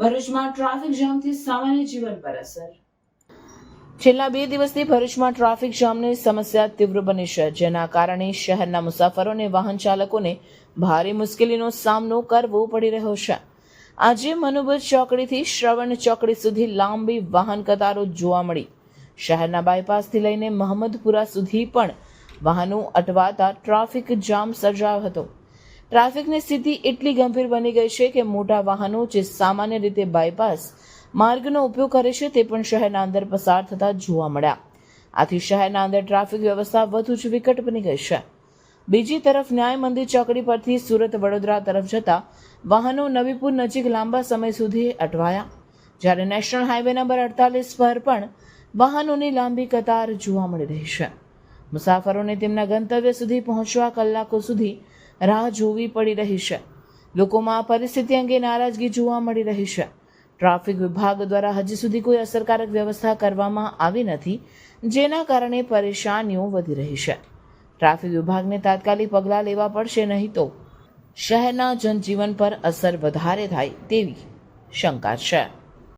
ભરૂચમાં ટ્રાફિક જામથી સામાન્ય જીવન પર અસર. છેલ્લા બે દિવસથી ભરૂચમાં ટ્રાફિક જામની સમસ્યા તીવ્ર બની છે, જેના કારણે શહેરના મુસાફરો અને વાહન ચાલકોને ભારે મુશ્કેલીનો સામનો કરવો પડી રહ્યો છે. આજે મનોબજ ચોકડીથી શ્રવણ ચોકડી સુધી લાંબી વાહન કતારો જોવા મળી. શહેરના બાયપાસથી લઈને મહમ્મદપુરા સુધી પણ વાહનો અટવાતા ટ્રાફિક જામ સર્જાયો હતો. ટ્રાફિકની સ્થિતિ એટલી ગંભીર બની ગઈ છે કે મોટા વાહનો જે સામાન્ય રીતે બાયપાસ માર્ગનો ઉપયોગ કરે છે તે પણ શહેરના અંદર પસાર થતા જોવા મળ્યા. આથી શહેરના અંદર ટ્રાફિક વ્યવસ્થા વધુ જ વિકટ બની ગઈ છે. બીજી તરફ ન્યાય મંદિર ચોકડી પરથી સુરત વડોદરા તરફ જતા વાહનો નવીપુર નજીક લાંબા સમય સુધી અટવાયા. જ્યારે નેશનલ હાઈવે નંબર અડતાલીસ પર પણ વાહનોની લાંબી કતાર જોવા મળી રહી છે. મુસાફરોને તેમના ગંતવ્ય સુધી પહોંચવા કલાકો સુધી રાહ જોવી પડી રહી છે. લોકોમાં પરિસ્થિતિ અંગે નારાજગી જોવા મળી રહી છે. ટ્રાફિક વિભાગ દ્વારા હજી સુધી કોઈ અસરકારક વ્યવસ્થા કરવામાં આવી નથી, જેના કારણે પરેશાનીઓ વધી રહી છે. ટ્રાફિક વિભાગને તાત્કાલિક પગલાં લેવા પડશે નહીં તો શહેરના જનજીવન પર અસર વધારે થાય તેવી શંકા છે.